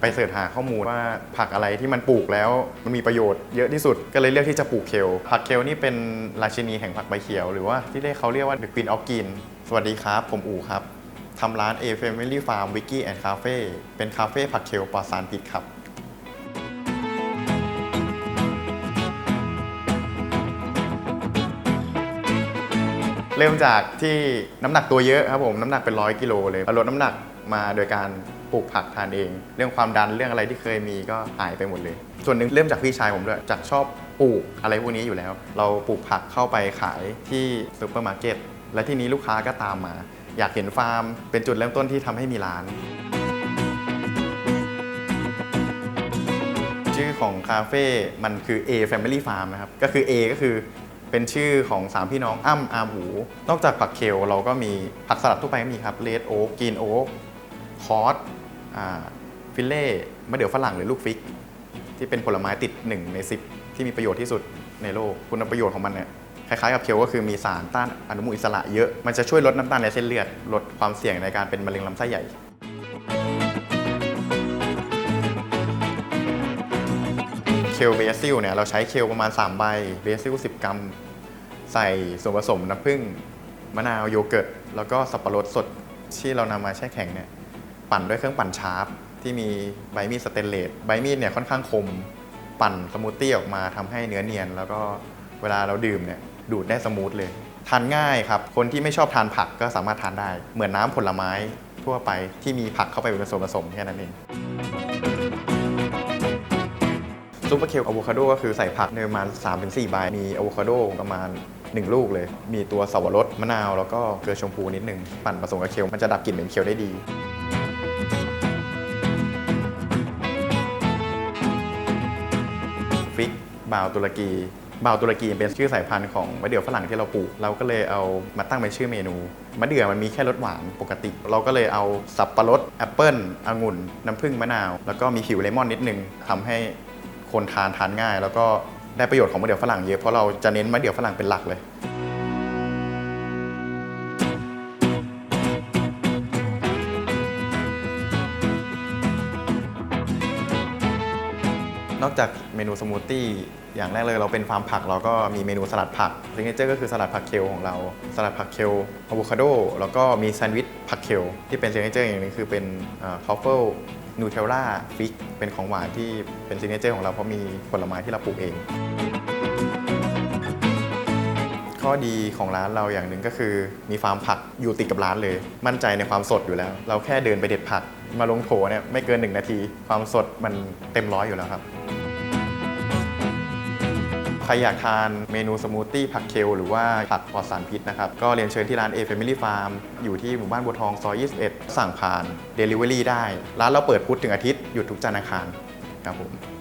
ไปเสิร์ชหาข้อมูลว่าผักอะไรที่มันปลูกแล้วมันมีประโยชน์เยอะที่สุดก็เลยเลือกที่จะปลูกเคลผักเคลนี่เป็นราชินีแห่งผักใบเขียว หรือว่าที่ได้เขาเรียกว่า The Queen of Green สวัสดีครับ ผมอู๋ครับทำร้าน A Family Farm Wiki and Cafe เป็นคาเฟ่ผักเคลปลอดสารพิษครับเริ่มจากที่น้ำหนักตัวเยอะครับผมน้ำหนักเป็นร้อยกิโลเลยลดน้ำหนักมาโดยการ ปลูกผักทานเอง เรื่องความดันเรื่องอะไรที่เคยมีก็หายไปหมดเลย ส่วนหนึ่งเริ่มจากพี่ชายผมด้วยจากชอบปลูกอะไรพวกนี้อยู่แล้ว เราปลูกผักเข้าไปขายที่ซูเปอร์มาร์เก็ตและที่นี้ลูกค้าก็ตามมา อยากเห็นฟาร์ม เป็นจุดเริ่มต้นที่ทำให้มีร้าน ชื่อของคาเฟ่มันคือ A Family Farm นะครับก็คือ A ก็คือเป็นชื่อของ 3 พี่น้องอ้ำอาหมู นอกจากผักเคลเราก็มีผักสลัดทั่วไปก็มีครับเลดโอ๊กกรีนโอ๊กคอร์ส ฟิลเล่มะเดื่อฝรั่งหรือลูกฟิก ที่เป็นผลไม้ติด 1 ใน 10 ที่มีประโยชน์ที่สุดในโลกคุณประโยชน์ของมันเนี่ยคล้ายๆกับเคลก็คือมีสารต้านอนุมูลอิสระเยอะ มันจะช่วยลดน้ำตาลในเส้นเลือด ลดความเสี่ยงในการเป็นมะเร็งลำไส้ใหญ่เคลเบซิลเนี่ยเราใช้เคลประมาณ 3 ใบเบซิล 10 กรัม ใส่ส่วนผสมน้ำผึ้งมะนาวโยเกิร์ต แล้วก็สับปะรดสดที่เรานำมาแช่แข็งเนี่ย ปั่นด้วยเครื่องปั่นชาร์ปที่มีใบมีดสเตนเลสใบมีดเนี่ยค่อนข้างคมปั่นสมูทตี้ออกมาทำให้เนื้อเนียน แล้วก็เวลาเราดื่มเนี่ยดูดได้สมูทเลย ทานง่ายครับ คนที่ไม่ชอบทานผักก็สามารถทานได้ เหมือนน้ำผลไม้ทั่วไปที่มีผักเข้าไปเป็นส่วนผสมแค่นั้นเองซุปเปอร์เคลอะโวคาโดก็คือใส่ผักในประมาณ3-4ใบมีอะโวคาโดประมาณ1ลูกเลย มีตัวสับปะรดมะนาว แล้วก็เกลือชมพูนิดนึง ปั่นผสมกับเคลมันจะดับกลิ่นเหม็นเคลได้ดี ฟิกบาวตุรกี บาวตุรกีเป็นชื่อสายพันธุ์ของมะเดื่อฝรั่งที่เราปลูก เราก็เลยเอามาตั้งเป็นชื่อเมนู มะเดื่อมันมีแค่รสหวานปกติ เราก็เลยเอาสับปะรดแอปเปิลองุ่น น้ำผึ้งมะนาว แล้วก็มีผิวเลมอนนิดนึงทำให้คนทานทานง่าย แล้วก็ได้ประโยชน์ของมะเดื่อฝรั่งเยอะเพราะเราจะเน้นมะเดื่อฝรั่งเป็นหลักเลย นอกจากเมนูสมูทตี้อย่างแรกเลยเราเป็นฟาร์มผักเราก็มีเมนูสลัดผักซิงเกิลเจอร์ก็คือสลัดผักเคลของเรา สลัดผักเคลอะโวคาโดแล้วก็มีแซนด์วิชผักเคลที่เป็นซิงเกิลเจอร์อย่างหนึงคือเป็นคอฟเฟิลนูเทลล่าฟิกเป็นของหวานที่เป็นซิงเกิลเจอร์ของเราเพราะมีผลไม้ที่เราปลูกเอง ข้อดีของร้านเราอย่างหนึ่งก็คือมีฟาร์มผักอยู่ติดกับร้านเลย มั่นใจในความสดอยู่แล้ว เราแค่เดินไปเด็ดผัก มาลงโถเนี่ยไม่เกิน 1 นาที ความสดมันเต็มร้อยอยู่แล้วครับ ใครอยากทานเมนูสมูทตี้ผักเคลหรือว่าผักปลอดสารพิษนะครับ ก็เรียนเชิญที่ร้าน A Family Farm อยู่ที่หมู่บ้านบัวทองซอย 21 สั่งผ่าน Delivery ได้ ร้านเราเปิดพุธถึงอาทิตย์ หยุดทุกจันทร์อังคารครับผม